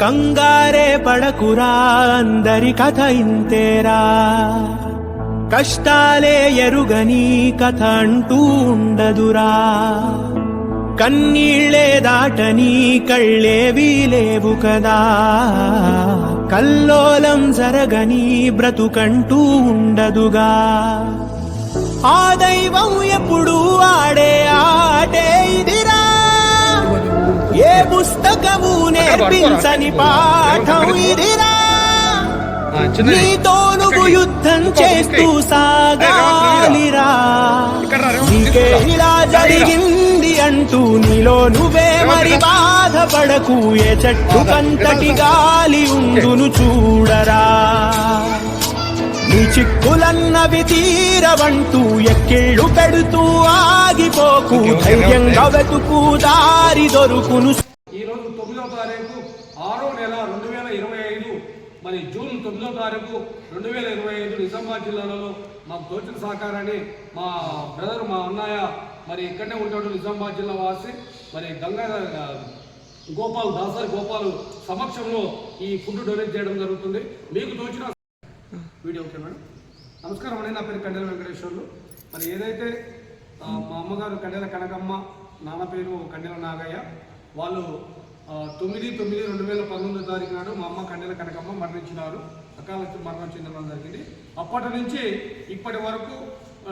కంగారే పడకురా అందరి కథ ఇంతేరా. కష్టాలే ఎరుగని కథ అంటూ ఉండదురా. కన్నీళ్ళే దాటని కళ్ళేవి లేవు కదా. కల్లోలం జరగని బ్రతుకంటూ ఉండదుగా. ఆ దైవం ఎప్పుడూ ఆడే నేర్పించని పాఠం ఇదిరా. నీతో నువ్వు యుద్ధం చేస్తూ సాగాలిరా. నీకే ఇలా జరిగింది అంటూ నీలో నువ్వే మరి బాధపడకు. ఏ చెట్టు కంతటి గాలి ఉండును చూడరా. నీ చిక్కులన్నవి తీరవంటూ ఎక్కిళ్ళు పెడుతూ ఆగిపోకు. ధైర్యంగా వెతుకు దారి దొరుకును ఈ రోజు తొమ్మిదవ తారీఖు ఆరో నెల రెండు వేల ఇరవై ఐదు మరి తొమ్మిదో తారీఖు రెండు వేల ఇరవై ఐదు నిజామాబాద్ జిల్లాలో మాకు తోచిన సహకారాన్ని మా బ్రదర్ మా అన్నయ్య మరి ఇక్కడనే ఉంటాడు నిజామాబాద్ జిల్లా వాసి. మరి గంగా గోపాల్ దాసరి గోపాల్ సమక్షంలో ఈ ఫుడ్ డొనేట్ చేయడం జరుగుతుంది. మీకు తోచిన వీడియో ఓకే మేడం? నమస్కారం అండి నా పేరు కండెల వెంకటేశ్వర్లు. మరి ఏదైతే మా అమ్మగారు కండెల కనకమ్మ నాన్న పేరు కండెల నాగయ్య వాళ్ళు తొమ్మిది తొమ్మిది రెండు వేల పంతొమ్మిదో తారీఖు నాడు మా అమ్మ కండెల కనకమ్మ మరణించినారు. అకాల మరణం చెందడం జరిగింది. అప్పటి నుంచి ఇప్పటి వరకు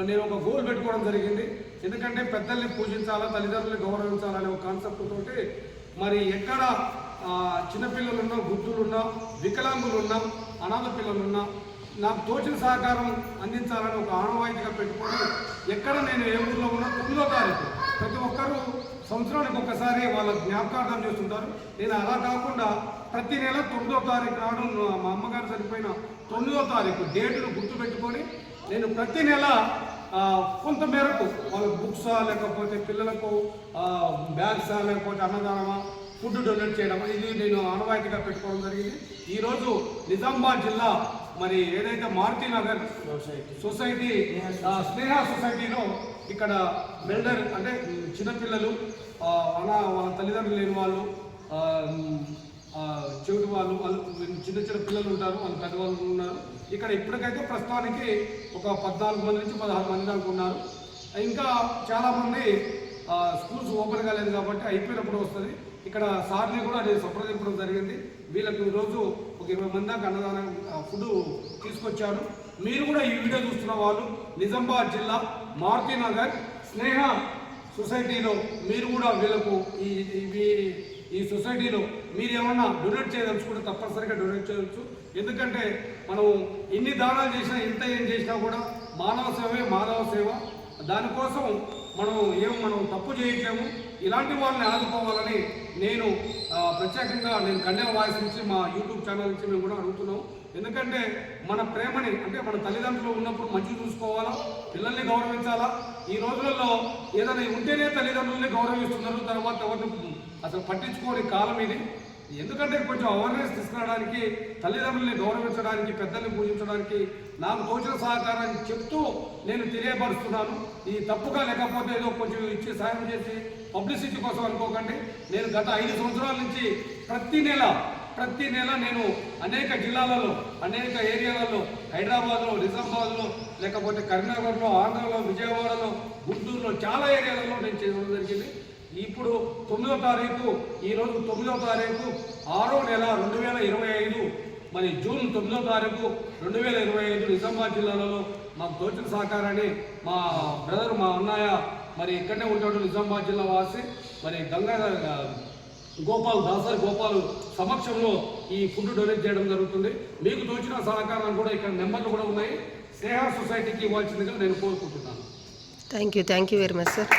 నేను ఒక గోల్ పెట్టుకోవడం జరిగింది. ఎందుకంటే పెద్దల్ని పూజించాలా తల్లిదండ్రుల్ని గౌరవించాలనే ఒక కాన్సెప్ట్ తోటి మరి ఎక్కడ చిన్నపిల్లలున్నా వృద్ధులున్నా వికలాంగులున్నా అనాథ పిల్లలున్నా నాకు తోచిన సహకారం అందించాలని ఒక ఆనవాయితీగా పెట్టుకొని ఎక్కడ నేను ఏ ఊర్లో ఉన్నా తొమ్మిదో తారీఖు ప్రతి ఒక్కరూ సంవత్సరానికి ఒక్కసారి వాళ్ళ జ్ఞాపకార్థం చేస్తుంటారు. నేను అలా కాకుండా ప్రతి నెల తొమ్మిదో తారీఖు నాడు మా అమ్మగారు చనిపోయిన తొమ్మిదో తారీఖు డేటును గుర్తుపెట్టుకొని నేను ప్రతి నెల కొంత మేరకు వాళ్ళ బుక్సా లేకపోతే పిల్లలకు బ్యాగ్సా లేకపోతే అన్నదానమా ఫుడ్ డొనేట్ చేయడం ఇది నేను ఆనవాయితీగా పెట్టుకోవడం జరిగింది. ఈరోజు నిజామాబాద్ జిల్లా మరి ఏదైతే మారుతి నగర్ సొసైటీ స్నేహ సొసైటీలో ఇక్కడ బిల్డర్ అంటే చిన్నపిల్లలు అలా వాళ్ళ తల్లిదండ్రులు లేని వాళ్ళు చెవిటి వాళ్ళు వాళ్ళు చిన్న చిన్న పిల్లలు ఉంటారు వాళ్ళు పెద్దవాళ్ళు ఉన్నారు. ఇక్కడ ఇప్పటికైతే ప్రస్తుతానికి ఒక పద్నాలుగు మంది నుంచి పదహారు మంది దాకా ఉన్నారు. ఇంకా చాలామంది స్కూల్స్ ఓపెన్ కాలేదు కాబట్టి అయిపోయినప్పుడు వస్తుంది. ఇక్కడ సార్ని కూడా నేను సంప్రదించడం జరిగింది. వీళ్ళకి ఈరోజు ఒక ఇరవై మంది దాకా అన్నదానం ఫుడ్ తీసుకొచ్చాను మీరు కూడా ఈ వీడియో చూస్తున్న వాళ్ళు నిజామాబాద్ జిల్లా మారుతీనగర్ స్నేహ సొసైటీలో మీరు కూడా వీళ్ళకు ఈ ఈ- ఈ సొసైటీలో మీరు ఏమన్నా డొనేట్ చేయదలుచుకుంటే తప్పనిసరిగా డొనేట్ చేయవచ్చు. ఎందుకంటే మనం ఎన్ని దానాలు చేసినా ఎంత ఏం చేసినా కూడా మానవ సేవే మానవ సేవ. దానికోసం మనం ఏం మనం తప్పు చేయట్లేము. ఇలాంటి వాళ్ళని ఆదుకోవాలని నేను ప్రత్యేకంగా నేను కన్నెల వాయిస్ నుంచి మా యూట్యూబ్ ఛానల్ నుంచి మేము కూడా అడుగుతున్నాం. ఎందుకంటే మన ప్రేమని అంటే మన తల్లిదండ్రులు ఉన్నప్పుడు మంచి చూసుకోవాలా పిల్లల్ని గౌరవించాలా? ఈ రోజులలో ఏదైనా ఉంటేనే తల్లిదండ్రుల్ని గౌరవిస్తున్నారు తర్వాత ఎవరిని అసలు పట్టించుకోని కాలం ఇది. ఎందుకంటే కొంచెం అవేర్నెస్ తీసుకురావడానికి తల్లిదండ్రుల్ని గౌరవించడానికి పెద్దల్ని పూజించడానికి నాకు తోచిన సహకారాన్ని చెప్తూ నేను తెలియపరుస్తున్నాను. ఈ తప్పుగా లేకపోతే ఏదో కొంచెం ఇచ్చి సాయం చేసి పబ్లిసిటీ కోసం అనుకోకండి. నేను గత ఐదు సంవత్సరాల నుంచి ప్రతి నెల ప్రతి నెల నేను అనేక జిల్లాలలో అనేక ఏరియాలలో హైదరాబాద్లో నిజామాబాద్లో లేకపోతే కరీంనగర్లో ఆంధ్రలో విజయవాడలో గుంటూరులో చాలా ఏరియాలలో నేను చేయడం జరిగింది. ఇప్పుడు తొమ్మిదో తారీఖు ఈరోజు తొమ్మిదో తారీఖు ఆరో నెల రెండు వేల ఇరవై ఐదు. మరి జూన్ తొమ్మిదో తారీఖు రెండు వేల ఇరవై ఐదు నిజామాబాద్ జిల్లాలో మాకు దోచిన సహకారాన్ని మా బ్రదర్ మా అన్నయ్య మరి ఇక్కడనే ఉంటాడు నిజామాబాద్ జిల్లా వాసి. మరి గంగా గోపాల్ దాసరి గోపాల్ సమక్షంలో ఈ ఫుడ్ డొనేట్ చేయడం జరుగుతుంది. మీకు తోచిన సహకారం కూడా ఇక్కడ నెంబర్లు కూడా ఉన్నాయి. స్నేహ సొసైటీకి ఇవ్వాల్సిందిగా నేను కోరుకుంటున్నాను. Thank you thank you very much sir